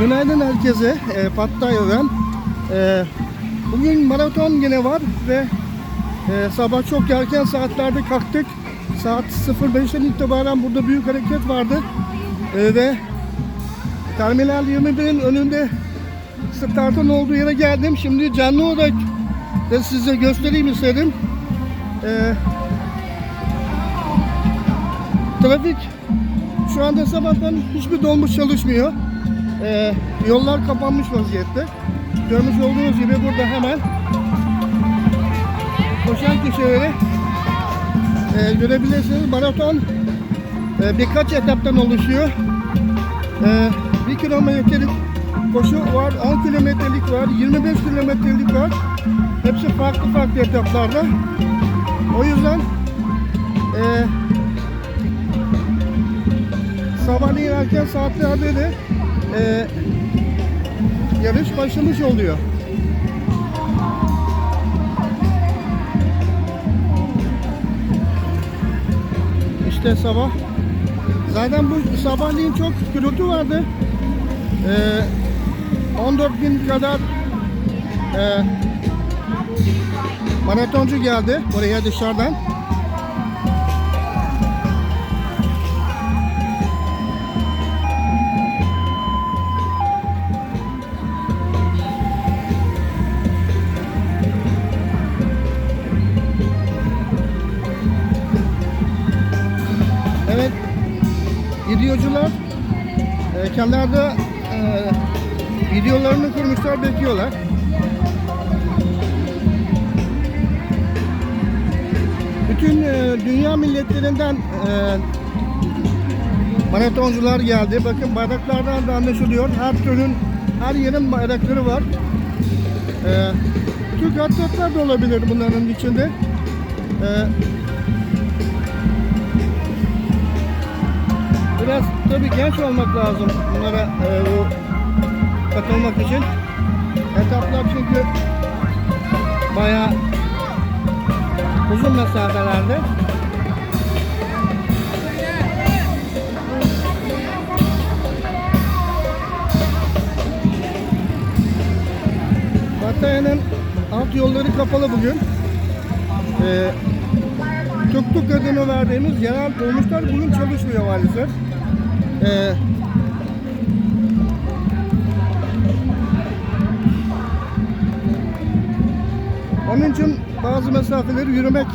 Günaydın herkese. E, Pattaya'dan. E, bugün maraton yine var ve e, sabah çok erken saatlerde kalktık. Saat 05'ten itibaren burada büyük hareket vardı. E, ve Terminal 21'in önünde startın olduğu yere geldim. Şimdi canlı olarak da size göstereyim istedim. E, trafik şu anda sabahtan hiçbir dolmuş çalışmıyor. Ee, yollar kapanmış vaziyette. Görmüş olduğunuz gibi burada hemen koşan kişileri e, görebilirsiniz. Maraton e, birkaç etaptan oluşuyor. E, bir kilometrelik koşu var, 10 kilometrelik var, 25 kilometrelik var. Hepsi farklı farklı etaplarda. O yüzden e, sabahleyin erken saatlerde de e, yarış başlamış oluyor. İşte sabah. Zaten bu sabahleyin çok gürültü vardı. E, 14 bin kadar e, maratoncu geldi buraya dışarıdan. Videocular e, kenarda e, videolarını kurmuşlar, bekliyorlar. Bütün e, dünya milletlerinden e, maratoncular geldi. Bakın bayraklardan da anlaşılıyor. Her türün, her yerin bayrakları var. E, Türk atletler de olabilir bunların içinde. E, Biraz tabii genç olmak lazım bunlara e, bu katılmak için. Etaplar çünkü bayağı uzun mesafelerde. Battaya'nın alt yolları kapalı bugün. Ee, tuk tuk adını verdiğimiz yerel dolmuşlar bugün çalışmıyor maalesef. Ee, onun için bazı mesafeleri yürümek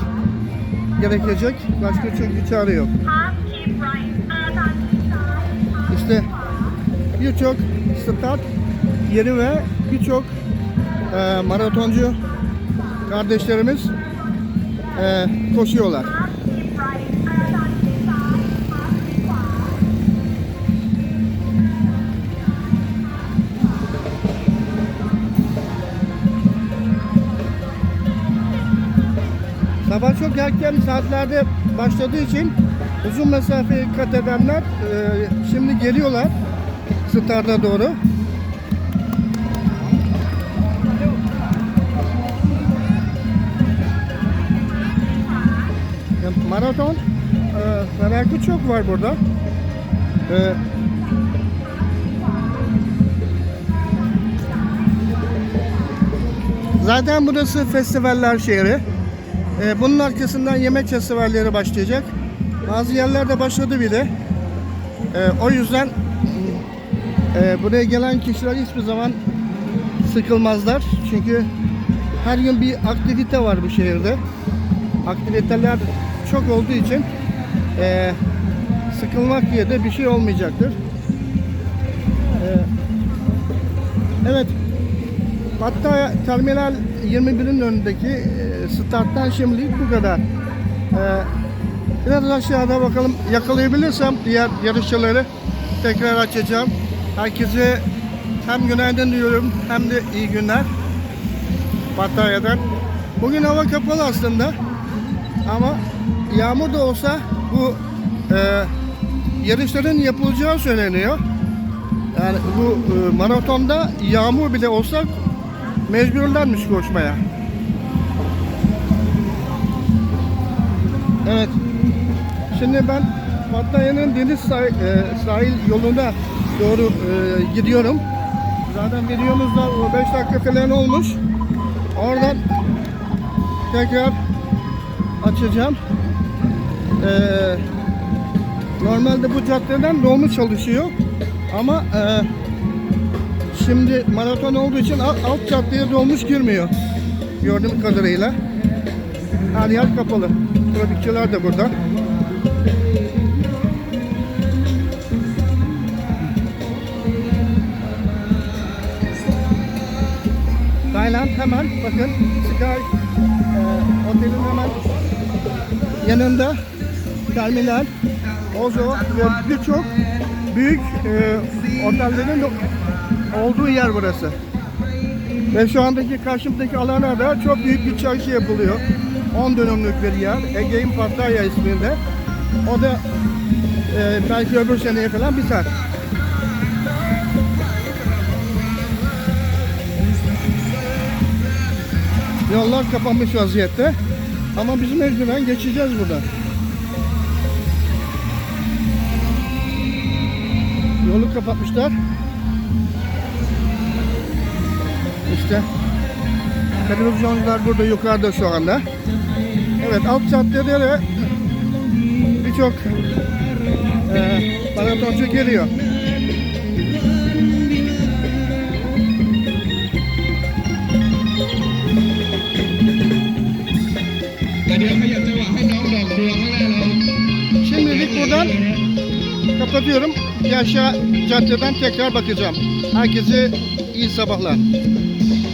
gerekecek. Başka çünkü çare yok. İşte birçok start yeri ve birçok e, maratoncu kardeşlerimiz e, koşuyorlar. Sabah çok erken saatlerde başladığı için uzun mesafeyi kat edenler e, şimdi geliyorlar starta doğru. Maraton e, merakı çok var burada. E, zaten burası festivaller şehri. E, bunun arkasından yemek festivalleri başlayacak. Bazı yerlerde başladı bile. E, o yüzden e, buraya gelen kişiler hiçbir zaman sıkılmazlar. Çünkü her gün bir aktivite var bu şehirde. Aktiviteler çok olduğu için e, sıkılmak diye de bir şey olmayacaktır. E, evet. Hatta Terminal 21'in önündeki starttan şimdilik bu kadar. E, biraz aşağıda bakalım yakalayabilirsem diğer yarışçıları tekrar açacağım. Herkese hem günaydın diyorum hem de iyi günler. Pattaya'dan. Bugün hava kapalı aslında. Ama yağmur da olsa bu e, yarışların yapılacağı söyleniyor. Yani bu e, maratonda yağmur bile olsa mecburlarmış koşmaya. Evet. Şimdi ben Pattaya'nın deniz sahil, e, sahil yoluna doğru e, gidiyorum. Zaten videomuzda o 5 dakika falan olmuş. Oradan tekrar açacağım. E, normalde bu caddeden doğmu çalışıyor. Ama e, şimdi maraton olduğu için alt, alt caddeye dolmuş girmiyor. Gördüğüm kadarıyla. Her yer kapalı. Trafikçiler de burada. Tayland hemen bakın Sky e, otelin hemen yanında terminal, Ozo ve birçok büyük e, otellerin olduğu yer burası. Ve şu andaki karşımdaki alana da çok büyük bir çarşı yapılıyor. 10 dönümlük bir yer. Ege'in Pattaya isminde. O da e, belki öbür seneye falan biter. Yollar kapanmış vaziyette. Ama biz mecburen geçeceğiz burada. Yolu kapatmışlar. İşte televizyoncular burada yukarıda şu anda. Evet alt caddede de birçok e, maratoncu geliyor. Şimdilik buradan kapatıyorum. Yaşa caddeden tekrar bakacağım. Herkese iyi sabahlar.